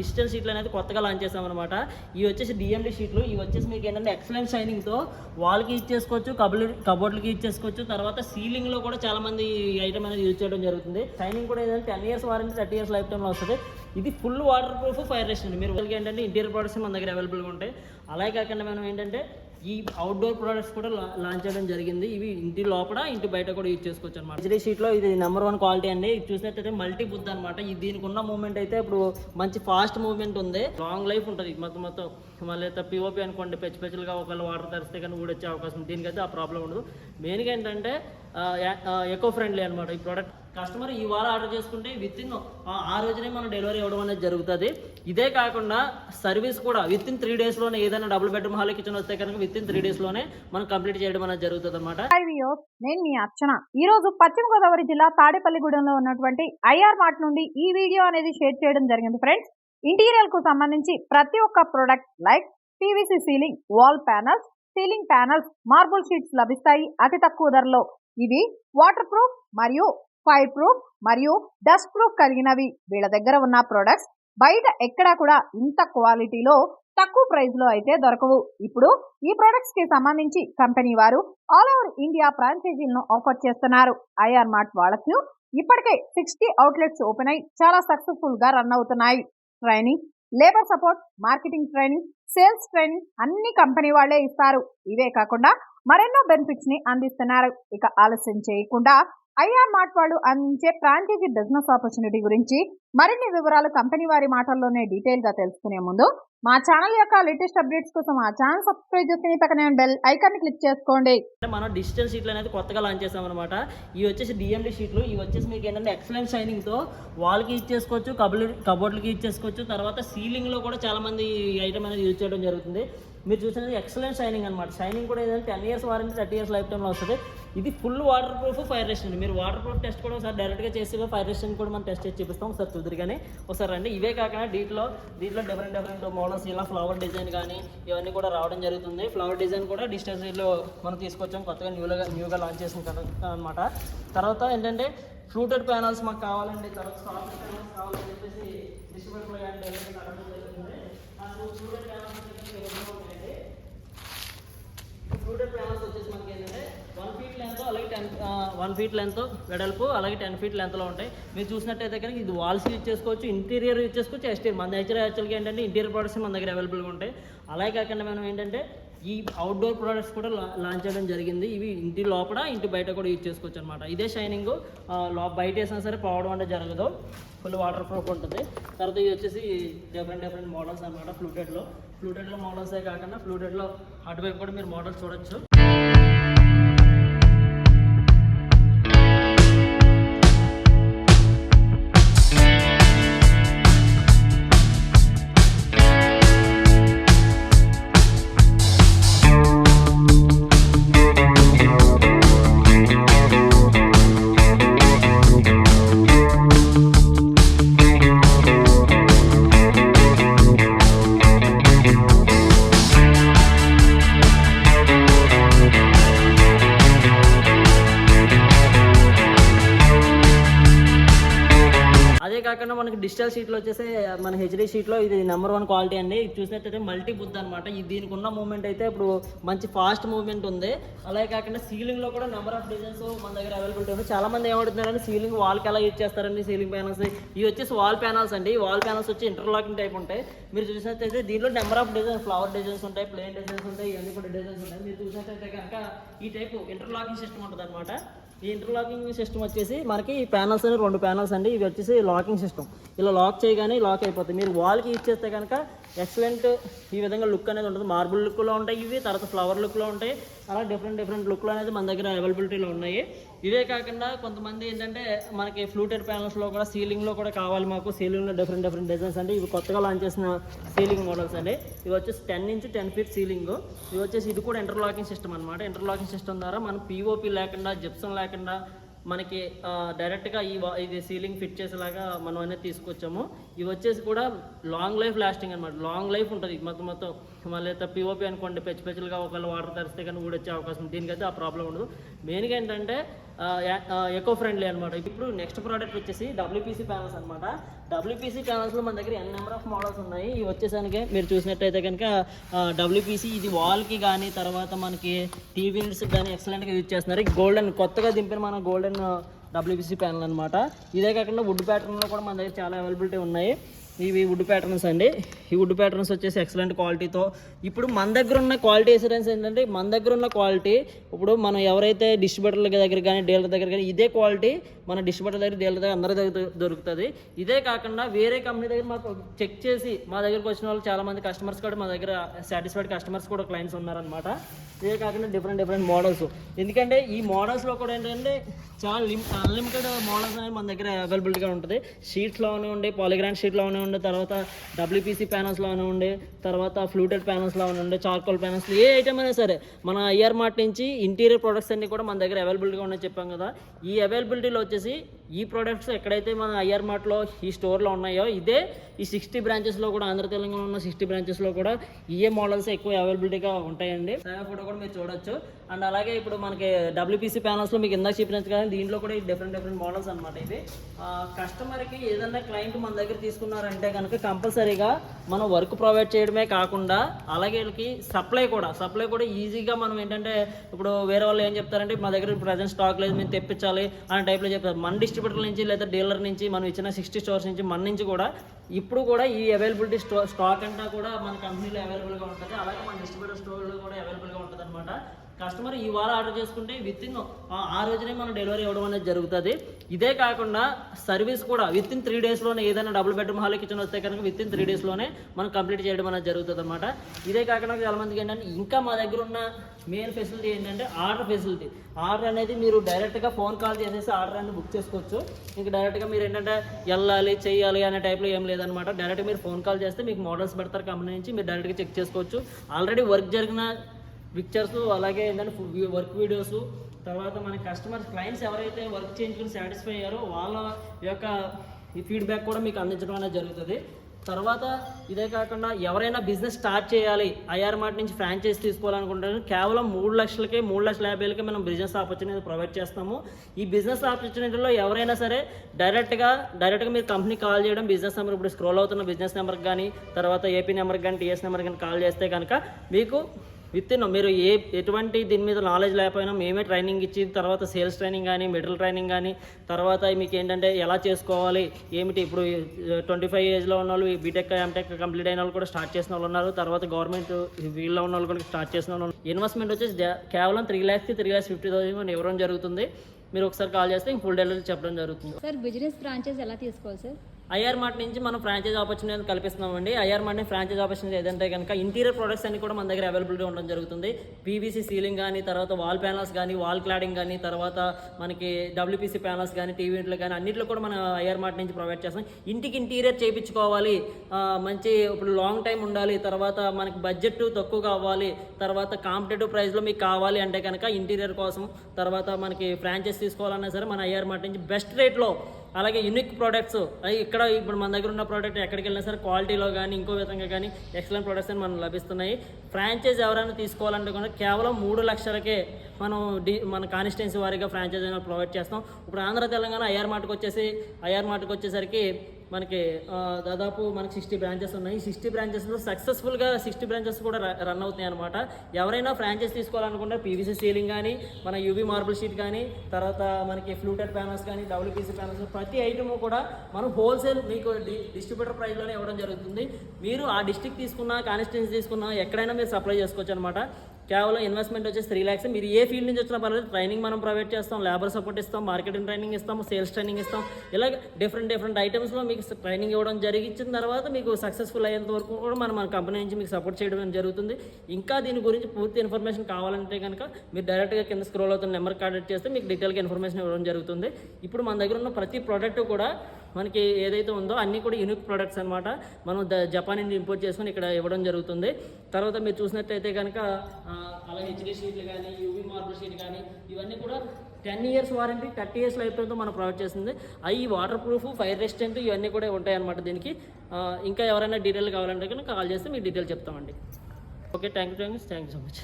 Digital షీట్లు అనేది కొత్తగా లాంచ్ చేసామన్నమాట ఇవి వచ్చేసి డిఎండి షీట్లు. ఇవి వచ్చేసి మీకు ఏంటంటే ఎక్సలెంట్ షైనింగ్తో వాల్కి ఇచ్చేసుకోవచ్చు కబోర్డ్ కబోర్డ్లకి ఇచ్చేసుకోవచ్చు తర్వాత సీలింగ్లో కూడా చాలామంది ఈ ఐటమ్ అనేది యూజ్ చేయడం జరుగుతుంది. షైనింగ్ కూడా ఏంటంటే ten years warranty thirty years life టైంలో వస్తుంది. ఇది full waterproof fire resistant మీరు వాళ్ళకి ఏంటంటే ఇంటీరియర్ ప్రొడక్ట్స్ మన దగ్గర అవైలబుల్గా ఉంటాయి. అలాగే కాకుండా మనం ఏంటంటే ఈ అవుట్డోర్ ప్రొడక్ట్స్ కూడా లాంచ్ చేయడం జరిగింది. ఇవి ఇంటి లోపల ఇంటి బయట కూడా యూజ్ చేసుకోవచ్చు అనమాట హెచ్డీ షీట్లో ఇది నెంబర్ వన్ క్వాలిటీ అండి. ఇది చూసినట్టయితే మల్టీ బుద్ధ అనమాట ఇది దీనికి ఉన్న మూవ్మెంట్ అయితే ఇప్పుడు మంచి ఫాస్ట్ మూవ్మెంట్ ఉంది. లాంగ్ లైఫ్ ఉంటుంది. మొత్తం మొత్తం. మళ్ళీ అయితే పిఓపి అనుకోండి పెచ్చి పెచ్చులుగా ఒకవేళ వాటర్ తరిస్తే కానీ ఊడొచ్చే అవకాశం ఉంది. దీనికైతే ఆ ప్రాబ్లం ఉండదు. మెయిన్గా ఏంటంటే ఎకో ఫ్రెండ్లీ అనమాట ఈ ప్రోడక్ట్ కస్టమర్ ఈ వారం ఆర్డర్ చేసుకుంటే విత్ ఇన్ ఆ రోజునే మనం డెలివరీ ఇవ్వడం అనేది జరుగుతుంది. ఇదే కాకుండా సర్వీస్ కూడా విత్ ఇన్ త్రీ డేస్లోనే ఏదైనా డబుల్ బెడ్రూమ్ హాల్ కిచెన్ వస్తే కనుక విత్ ఇన్ త్రీ డేస్లోనే మనం కంప్లీట్ చేయడం అనేది జరుగుతుంది అనమాట నేను మీ అర్చన. ఈ రోజు పశ్చిమ గోదావరి జిల్లా తాడేపల్లిగూడెంలో ఉన్నటువంటి ఐఆర్ మార్ట్ నుండి ఈ వీడియో అనేది షేర్ చేయడం జరిగింది. ఫ్రెండ్స్ ఇంటీరియర్కు సంబంధించి ప్రతి ఒక్క product like PVC ceiling wall panels ceiling panels marble sheets లభిస్తాయి అతి తక్కువ ధరలో. ఇవి వాటర్ ప్రూఫ్ మరియు ఫైర్ ప్రూఫ్ మరియు డస్ట్ ప్రూఫ్ కలిగినవి. వీళ్ళ దగ్గర ఉన్న ప్రొడక్ట్స్ బయట ఎక్కడా కూడా ఇంత క్వాలిటీలో తక్కువ ప్రైస్లో అయితే దొరకవు. ఇప్పుడు ఈ ప్రొడక్ట్స్కి సంబంధించి కంపెనీ వారు ఆల్ ఓవర్ ఇండియా ఫ్రాంచైజీలను ఆఫర్ చేస్తున్నారు. ఐఆర్ మార్ట్ వాళ్ళకు ఇప్పటికే సిక్స్టీ అవుట్లెట్స్ ఓపెన్ అయి చాలా సక్సెస్ఫుల్గా రన్ అవుతున్నాయి. Training labour support marketing training sales training అన్ని కంపెనీ వాళ్ళే ఇస్తారు. ఇవే కాకుండా మరెన్నో బెనిఫిట్స్ని అందిస్తున్నారు. ఇక ఆలస్యం చేయకుండా ఐఆర్ మార్ట్ వాళ్ళు అందించే ఫ్రాంచైజీ బిజినెస్ ఆపర్చునిటీ గురించి మరిన్ని వివరాలు కంపెనీ వారి మాటల్లోనే డీటెయిల్గా తెలుసుకునే ముందు మా ఛానల్ యొక్క లేటెస్ట్ అప్డేట్స్ కోసం మా ఛానల్ సబ్స్క్రైబ్ చేసుకుని పక్కనే బెల్ ఐకాన్ క్లిక్ చేసుకోండి. మనం డిజిటల్ షీట్లు అనేది కొత్తగా లాంచ్ చేసామన్నమాట ఇవి వచ్చేసి డిఎండి షీట్లు. ఇవి వచ్చేసి మీకు ఏంటంటే ఎక్సలెంట్ షైనింగ్తో వాల్కి ఇచ్చేసుకోవచ్చు కబోర్డ్ కబోర్డ్లకి ఇచ్చేసుకోవచ్చు తర్వాత సీలింగ్లో కూడా చాలా మంది ఈ ఐటమ్ అనేది యూజ్ చేయడం జరుగుతుంది. మీరు చూసినది ఎక్సలెంట్ షైనింగ్ అనమాట షైనింగ్ కూడా ఏంటంటే ten years warranty thirty years life టైంలో వస్తుంది. ఇది full waterproof fire resistant మీరు వాటర్ ప్రూఫ్ టెస్ట్ కూడా ఒకసారి డైరెక్ట్గా చేసి ఫైర్ రెసిస్టెంట్ కూడా మనం టెస్ట్ చేసి చూపిస్తాం. ఒకసారి కుదిరిగానే ఒకసారి రండి. ఇవే కాకుండా దీంట్లో దీంట్లో డిఫరెంట్ డిఫరెంట్ మోడల్స్ ఇలా ఫ్లవర్ డిజైన్ కానీ ఇవన్నీ కూడా రావడం జరుగుతుంది. ఫ్లవర్ డిజైన్ కూడా డిస్టెన్స్లో మనం తీసుకొచ్చాం. కొత్తగా న్యూగా న్యూగా లాంచ్ చేసిన కదా అనమాట తర్వాత ఏంటంటే ఫ్లూటెడ్ ప్యానల్స్ మాకు కావాలండి తర్వాత సాఫ్ట్ ప్యానల్స్ కావాలని చెప్పేసి డిస్ట్రిబ్యూటర్లు కానీ డెలివరీ అడగడం జరుగుతుంది నాకు ఫ్లూటెడ్ ప్యానల్స్ ఉంటాయండి. ఫ్లూటెడ్ ప్యానల్స్ వచ్చేసి మనకి ఏంటంటే వన్ ఫీట్ లెంత్ అలాగే టెన్ వన్ ఫీట్ లెంత్ వెడల్పు అలాగే టెన్ ఫీట్ లెంత్లో ఉంటాయి. మీరు చూసినట్టయితే కనుక ఇది వాల్స్ యూజ్ చేసుకోవచ్చు ఇంటీరియర్ యూజ్ చేసుకోవచ్చు ఎక్స్టీరియర్ మన దగ్గర యాక్చువల్గా ఏంటంటే ఇంటీరియర్ ప్రొడక్ట్స్ మన దగ్గర అవైలబుల్గా ఉంటాయి. అలాగే కాకుండా మనం ఏంటంటే ఈ అవుట్డోర్ ప్రొడక్ట్స్ కూడా లా- లాంచ్ చేయడం జరిగింది. ఇవి ఇంటి లోపల ఇంటి బయట కూడా యూజ్ చేసుకోవచ్చు అనమాట ఇదే షైనింగ్లో బయట వేసినా సరే పోవడం అంటే జరగదు. ఫుల్ వాటర్ ప్రూఫ్ ఉంటుంది. తర్వాత ఇది వచ్చేసి డిఫరెంట్ డిఫరెంట్ మోడల్స్ అనమాట ఫ్లూటెడ్లో ఫ్లూటెడ్లో మోడల్సే కాకుండా ఫ్లూటెడ్లో అటువైపు కూడా మీరు మోడల్స్ చూడొచ్చు. కాకుండా మనకి డిజిటల్ షీట్లో వచ్చేసి మన హెచ్డి షీట్లో ఇది నెంబర్ వన్ క్వాలిటీ అండి. ఇది చూసినట్టయితే మల్టీ బుద్ధ అనమాట ఇది దీనికి ఉన్న మూమెంట్ అయితే ఇప్పుడు మంచి ఫాస్ట్ మూవ్మెంట్ ఉంది. అలాగే కాకుండా సీలింగ్లో కూడా నెంబర్ ఆఫ్ డిజైన్స్ మన దగ్గర అవైలబిలిటీ ఉంది. చాలా మంది ఏమడుతున్నారంటే సీలింగ్ వాల్కి ఎలా యూజ్ చేస్తారండి సీలింగ్ ప్యానల్స్? ఇవి వచ్చేసి వాల్ ప్యానల్స్ అండి. వాల్ ప్యానల్స్ వచ్చి ఇంటర్లాకింగ్ టైప్ ఉంటాయి. మీరు చూసినట్టయితే దీనిలో number of designs flower designs ఉంటాయి ప్లేన్ డిజైన్స్ ఉంటాయి ఇవన్నీ కూడా డిజైన్స్ ఉంటాయి. మీరు చూసినట్టయితే కనుక ఈ టైపు ఇంటర్లాకింగ్ సిస్టమ్ ఉంటుంది అనమాట ఈ ఇంటర్లాకింగ్ సిస్టమ్ వచ్చేసి మనకి ఈ ప్యానల్స్ అని రెండు ప్యానల్స్ అండి. ఇవి వచ్చేసి లాకింగ్ సిస్టమ్ ఇలా లాక్ చేయగానే లాక్ అయిపోతుంది మీరు వాల్కి ఇచ్చేస్తే కనుక ఎక్సలెంట్ ఈ విధంగా లుక్ అనేది ఉంటుంది. మార్బుల్ లుక్లో ఉంటాయి ఇవి తర్వాత ఫ్లవర్ లుక్లో ఉంటాయి. అలా డిఫరెంట్ డిఫరెంట్ లుక్లో అనేది మన దగ్గర అవైలబిలిటీలో ఉన్నాయి. ఇవే కాకుండా కొంతమంది ఏంటంటే మనకి ఫ్లూటెడ్ ప్యానల్స్లో కూడా సీలింగ్లో కూడా కావాలి మాకు. సీలింగ్లో డిఫరెంట్ డిఫరెంట్ డిజైన్స్ అండి ఇవి కొత్తగా లాంచ్ చేసిన సీలింగ్ మోడల్స్ అండి. ఇవి వచ్చేసి ten inch ten feet ceiling ఇవి వచ్చేసి ఇది కూడా ఇంటర్లాకింగ్ సిస్టమ్ అనమాట ఇంటర్లాకింగ్ సిస్టమ్ ద్వారా మనం పీఓపీ లేకుండా జిప్సం లేకుండా మనకి డైరెక్ట్గా ఈ ఇది సీలింగ్ ఫిట్ చేసేలాగా మనం అనేది తీసుకొచ్చాము. ఇవి వచ్చేసి కూడా లాంగ్ లైఫ్ లాస్టింగ్ అనమాట లాంగ్ లైఫ్ ఉంటుంది. మొత్తం మొత్తం మళ్ళీ అయితే పిఓపి అనుకోండి పెచ్చి పెచ్చలుగా ఒకవేళ వాటర్ తరిస్తే కానీ ఊడొచ్చే అవకాశం దీనికైతే ఆ ప్రాబ్లం ఉండదు. మెయిన్గా ఏంటంటే ఎకో ఫ్రెండ్లీ అనమాట ఇప్పుడు నెక్స్ట్ ప్రోడక్ట్ వచ్చేసి డబ్ల్యూపీసీ ప్యానల్స్ అనమాట డబ్ల్యూపీసీ ప్యానల్స్లో మన దగ్గర ఎన్ నెంబర్ ఆఫ్ మోడల్స్ ఉన్నాయి. ఇవి వచ్చేసరికి మీరు చూసినట్టయితే కనుక డబ్ల్యూపీసీ ఇది వాల్కి కానీ తర్వాత మనకి టీవీ కానీ ఎక్సలెంట్గా యూజ్ చేస్తున్నారు. గోల్డెన్ కొత్తగా దింపిన మన గోల్డెన్ డబ్ల్యూపీసీ ప్యానల్ అనమాట ఇదే కాకుండా వుడ్ ప్యాటర్న్లో కూడా మన దగ్గర చాలా అవైలబిలిటీ ఉన్నాయి. ఇవి వుడ్ ప్యాటర్న్స్ అండి. ఈ వుడ్ ప్యాటర్న్స్ వచ్చేసి ఎక్సలెంట్ క్వాలిటీతో ఇప్పుడు మన దగ్గర ఉన్న క్వాలిటీ ఎసరెన్స్ ఏంటంటే మన దగ్గర ఉన్న క్వాలిటీ ఇప్పుడు మనం ఎవరైతే డిస్ట్రిబ్యూటర్ల దగ్గర కానీ డీలర్ దగ్గర కానీ ఇదే క్వాలిటీ మన డిస్ట్రిబ్యూటర్ దగ్గర డీలర్ దగ్గర అందరి దగ్గర దొరుకుతుంది. ఇదే కాకుండా వేరే కంపెనీ దగ్గర మాకు చెక్ చేసి మా దగ్గరకు వచ్చిన వాళ్ళు చాలామంది కస్టమర్స్ కూడా మా దగ్గర సాటిస్ఫైడ్ కస్టమర్స్ కూడా క్లయింట్స్ ఉన్నారనమాట ఇదే కాకుండా డిఫరెంట్ డిఫరెంట్ మోడల్స్ ఎందుకంటే ఈ మోడల్స్లో కూడా ఏంటంటే చాలా లిమ్ అన్లిమిటెడ్ మోడల్స్ అనేవి మన దగ్గర అవైలబిలిటీగా ఉంటుంది. షీట్స్లోనే ఉండే పాలిగ్రాన్ షీట్లోనే ఉండే తర్వాత డబ్ల్యూపీసీ ప్యానల్స్లో ఉండే తర్వాత ఫ్లూటెడ్ ప్యానల్స్లో ఉండే చార్కోల్ ప్యానల్స్ ఏ ఐటమ్ అయినా సరే మన ఐఆర్ మార్ట్ నుంచి ఇంటీరియర్ ప్రొడక్ట్స్ అన్ని కూడా మన దగ్గర అవైలబిలిటీగా ఉన్నాయి చెప్పాం కదా. ఈ అవైలబిలిటీలో వచ్చేసి ఈ ప్రొడక్ట్స్ ఎక్కడైతే మన ఐఆర్ మార్ట్లో ఈ స్టోర్లో ఉన్నాయో ఇదే ఈ సిక్స్టీ బ్రాంచెస్లో కూడా ఆంధ్ర తెలంగాణ ఉన్న సిక్స్టీ బ్రాంచెస్లో కూడా ఇయే మోడల్స్ ఎక్కువ అవైలబిలిటీగా ఉంటాయండి. ఫోటో కూడా మీరు చూడొచ్చు. అండ్ అలాగే ఇప్పుడు మనకి డబ్ల్యూపీసీ ప్యానల్స్లో మీకు ఇందాక చెప్పినట్టు కానీ దీంట్లో కూడా డిఫరెంట్ డిఫరెంట్ మోడల్స్ అనమాట ఇవి. కస్టమర్కి ఏదైనా క్లయింట్ మన దగ్గర తీసుకున్నారంటే అంటే కనుక కంపల్సరీగా మనం వర్క్ ప్రొవైడ్ చేయడమే కాకుండా అలాగే వీళ్ళకి సప్లై కూడా సప్లై కూడా ఈజీగా మనం ఏంటంటే ఇప్పుడు వేరే వాళ్ళు ఏం చెప్తారంటే మా దగ్గర ప్రజెంట్ స్టాక్ లేదు మేము తెప్పించాలి అనే టైప్లో చెప్తారు. మన డిస్ట్రిబ్యూటర్ నుంచి లేదా డీలర్ నుంచి మనం ఇచ్చిన సిక్స్టీ స్టోర్స్ నుంచి మన నుంచి కూడా ఇప్పుడు కూడా ఈ అవైలబిలిటీ స్టో స్టాక్ అంతా కూడా మన కంపెనీలో అవైలబుల్గా ఉంటుంది. అలాగే మన డిస్ట్రిబ్యూటర్ స్టోర్లో కూడా అవైలబుల్గా ఉంటుంది అనమాట కస్టమర్ ఇవాళ ఆర్డర్ చేసుకుంటే విత్ ఇన్ ఆ రోజునే మనం డెలివరీ ఇవ్వడం అనేది జరుగుతుంది. ఇదే కాకుండా సర్వీస్ కూడా విత్ ఇన్ త్రీ డేస్లోనే ఏదైనా డబుల్ బెడ్రూమ్ హాల్ కిచెన్ వస్తే కనుక విత్ ఇన్ త్రీ డేస్లోనే మనం కంప్లీట్ చేయడం అనేది జరుగుతుంది అనమాట ఇదే కాకుండా చాలా మందికి ఏంటంటే ఇంకా మా దగ్గర ఉన్న మెయిన్ ఫెసిలిటీ ఏంటంటే ఆర్డర్ ఫెసిలిటీ. ఆర్డర్ అనేది మీరు డైరెక్ట్గా ఫోన్ కాల్ చేసేసి ఆర్డర్ అనేది బుక్ చేసుకోవచ్చు. ఇంకా డైరెక్ట్గా మీరు ఏంటంటే వెళ్ళాలి చేయాలి అనే టైప్లో ఏం లేదనమాట డైరెక్ట్గా మీరు ఫోన్ కాల్ చేస్తే మీకు మోడల్స్ పెడతారు కంపెనీ నుంచి మీరు డైరెక్ట్గా చెక్ చేసుకోవచ్చు. ఆల్రెడీ వర్క్ జరిగిన పిక్చర్స్ అలాగే ఏంటంటే వర్క్ వీడియోస్ తర్వాత మన కస్టమర్స్ క్లయింట్స్ ఎవరైతే వర్క్ చేయించుకుని సాటిస్ఫై అయ్యారో వాళ్ళ యొక్క ఈ ఫీడ్బ్యాక్ కూడా మీకు అందించడం అనేది జరుగుతుంది. తర్వాత ఇదే కాకుండా ఎవరైనా బిజినెస్ స్టార్ట్ చేయాలి ఐఆర్ మార్ట్ నుంచి ఫ్రాంచైజ్ తీసుకోవాలనుకుంటారు కేవలం మూడు లక్షలకి మూడు లక్షల యాభై మనం బిజినెస్ ఆపర్చునిటీ ప్రొవైడ్ చేస్తాము ఈ బిజినెస్ ఆపర్చునిటీలో ఎవరైనా సరే డైరెక్ట్గా డైరెక్ట్గా మీరు కంపెనీ కాల్ చేయడం బిజినెస్ నెంబర్ ఇప్పుడు స్క్రోల్ అవుతున్న బిజినెస్ నెంబర్కి కానీ తర్వాత ఏపీ నెంబర్కి కానీ టీఎస్ నెంబర్కి కానీ కాల్ చేస్తే కనుక మీకు విత్ ఇన్ మీరు ఏ ఎటువంటి దీని మీద నాలెడ్జ్ లేకపోయినా మేమే ట్రైనింగ్ ఇచ్చి తర్వాత సేల్స్ ట్రైనింగ్ కానీ మిడిల్ ట్రైనింగ్ కానీ తర్వాత మీకు ఏంటంటే ఎలా చేసుకోవాలి ఏమిటి ఇప్పుడు ట్వంటీ ఫైవ్ ఏజ్లో ఉన్న వాళ్ళు బీటెక్ ఎంటెక్ కంప్లీట్ అయిన వాళ్ళు కూడా స్టార్ట్ చేసిన వాళ్ళు ఉన్నారు తర్వాత గవర్నమెంట్ వీళ్ళలో ఉన్న వాళ్ళు కూడా స్టార్ట్ చేసిన వాళ్ళు ఇన్వెస్ట్మెంట్ వచ్చేసి కేవలం త్రీ ల్యాక్స్కి త్రీ ల్యాక్స్ ఫిఫ్టీ థౌసండ్ ఇవ్వడం జరుగుతుంది. మీరు ఒకసారి కాల్ చేస్తే ఫుల్ డెలివరీ చెప్పడం జరుగుతుంది. సార్ బిజినెస్ బ్రాంచెస్ ఎలా తీసుకోవాలి సార్? ఐఆర్ మార్ట్ నుంచి మనం ఫ్రాంచైజ్ ఆపర్చునిటీ కల్పిస్తున్నామండి. ఐఆర్ మార్ట్ ఫ్రాంచైజ్ ఆపర్చునిటీ ఏదంటే కనుక ఇంటీరియర్ ప్రొడక్ట్స్ అన్ని కూడా మన దగ్గర అవైలబిలిటీ ఉండడం జరుగుతుంది. పీవీసీ సీలింగ్ కానీ తర్వాత వాల్ ప్యానల్స్ కానీ వాల్ క్లాడింగ్ కానీ తర్వాత మనకి డబ్ల్యూపీసీ ప్యానల్స్ కానీ టీవీలు కానీ అన్నింటిలో కూడా మనం ఐఆర్ మార్ట్ నుంచి ప్రొవైడ్ చేస్తాం. ఇంటికి ఇంటీరియర్ చేయించుకోవాలి. మంచి ఇప్పుడు లాంగ్ టైం ఉండాలి. తర్వాత మనకి బడ్జెట్ తక్కువగా అవ్వాలి. తర్వాత కాంపిటేటివ్ ప్రైస్లో మీకు కావాలి అంటే కనుక ఇంటీరియర్ కోసం తర్వాత మనకి ఫ్రాంచైజ్ తీసుకోవాలన్నా సరే మన ఐఆర్ మార్ట్ నుంచి బెస్ట్ రేట్లో అలాగే యూనిక్ ప్రోడక్ట్స్ అవి ఇక్కడ ఇప్పుడు మన దగ్గర ఉన్న ప్రోడక్ట్ ఎక్కడికి వెళ్ళినా సరే క్వాలిటీలో కానీ ఇంకో విధంగా కానీ ఎక్సలెంట్ ప్రోడక్ట్స్ అని మనకు లభిస్తున్నాయి. ఫ్రాంచైజ్ ఎవరైనా తీసుకోవాలంటే కూడా కేవలం మూడు లక్షలకే మనం డి మన కాన్స్టిట్యున్సీ వారిగా ఫ్రాంచైజ్ అనేది ప్రొవైడ్ చేస్తాం. ఇప్పుడు ఆంధ్ర తెలంగాణ ఐఆర్ మార్ట్కి వచ్చేసి ఐఆర్ మార్ట్కి వచ్చేసరికి మనకి దాదాపు మనకి సిక్స్టీ బ్రాంచెస్ ఉన్నాయి. సిక్స్టీ బ్రాంచెస్లో సక్సెస్ఫుల్గా సిక్స్టీ బ్రాంచెస్ కూడా రన్ అవుతున్నాయి అనమాట ఎవరైనా ఫ్రాంచైజ్ తీసుకోవాలనుకుంటే పీవీసీ సీలింగ్ కానీ మన యూవీ మార్బుల్ షీట్ కానీ తర్వాత మనకి ఫ్లూటెడ్ ప్యానల్స్ కానీ డబ్ల్యూపీసీ ప్యానల్స్ ప్రతి ఐటమ్ కూడా మనం హోల్సేల్ మీకు డిస్ట్రిబ్యూటర్ ప్రైస్లోనే ఇవ్వడం జరుగుతుంది. మీరు ఆ డిస్ట్రిక్ట్ తీసుకున్న కాన్స్టిట్యున్సీ తీసుకున్న ఎక్కడైనా మీరు సప్లై చేసుకోవచ్చు అనమాట కేవలం ఇన్వెస్ట్మెంట్ వచ్చేసి త్రీ ల్యాక్స్ మీరు ఏ ఫీల్డ్ నుంచి వచ్చినా పర్లేదు ట్రైనింగ్ మనం ప్రొవైడ్ చేస్తాం. లేబర్ సపోర్ట్ ఇస్తాం. మార్కెటింగ్ ట్రైనింగ్ ఇస్తాం. సేల్స్ ట్రైనింగ్ ఇస్తాం. ఇలా డిఫరెంట్ డిఫరెంట్ ఐటమ్స్లో మీకు ట్రైనింగ్ ఇవ్వడం జరిగించిన తర్వాత మీకు సక్సెస్ఫుల్ అయ్యేంత వరకు కూడా మనం మన కంపెనీ నుంచి మీకు సపోర్ట్ చేయడం జరుగుతుంది. ఇంకా దీని గురించి పూర్తి ఇన్ఫర్మేషన్ కావాలంటే కనుక మీరు డైరెక్ట్గా కింద స్క్రోల్ అవుతున్న నెంబర్ కాంటాక్ట్ చేస్తే మీకు డీటెయిల్గా ఇన్ఫర్మేషన్ ఇవ్వడం జరుగుతుంది. ఇప్పుడు మన దగ్గర ఉన్న ప్రతి ప్రోడక్ట్ కూడా మనకి ఏదైతే ఉందో అన్నీ కూడా యూనిక్ ప్రొడక్ట్స్ అనమాట మనం జపాన్ నుండి ఇంపోర్ట్ చేసుకొని ఇక్కడ ఇవ్వడం జరుగుతుంది. తర్వాత మీరు చూసినట్టయితే కనుక అలా హెచ్డి షీట్లు కానీ యూవీ మార్బుల్ షీట్ కానీ ఇవన్నీ కూడా ten years warranty thirty years life టైంతో మనం ప్రొవైడ్ చేస్తుంది. అవి వాటర్ ప్రూఫ్ ఫైర్ రెసిస్టెంట్ ఇవన్నీ కూడా ఉంటాయి అనమాట దీనికి ఇంకా ఎవరైనా డీటెయిల్ కావాలంటే కనుక కాల్ చేస్తే మీకు డీటెయిల్ చెప్తామండి. Okay thank you thank you thank you so much.